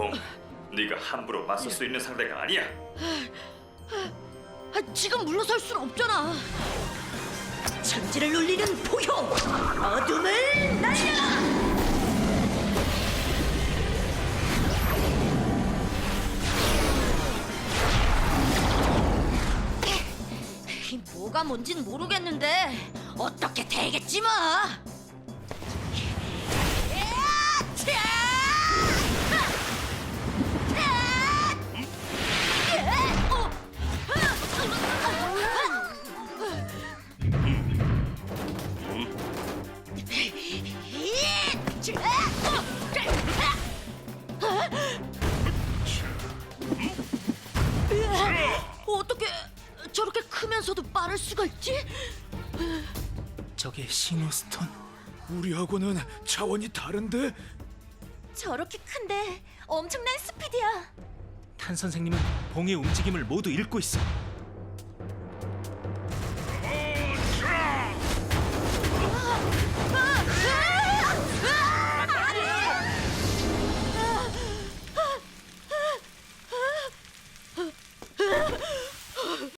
봉, 네가 함부로 맞설 수 있는 상대가 아니야. 아, 지금 물러설 순 없잖아. 천지를 울리는 포효, 어둠을 날려. 이 뭐가 뭔진 모르겠는데 어떻게 되겠지 뭐. 어떻게 저렇게 크면서도 빠를 수가 있지? 저게 싱어스톤 우리하고는 차원이 다른데 저렇게 큰데 엄청난 스피드야. 탄 선생님은 봉의 움직임을 모두 읽고 있어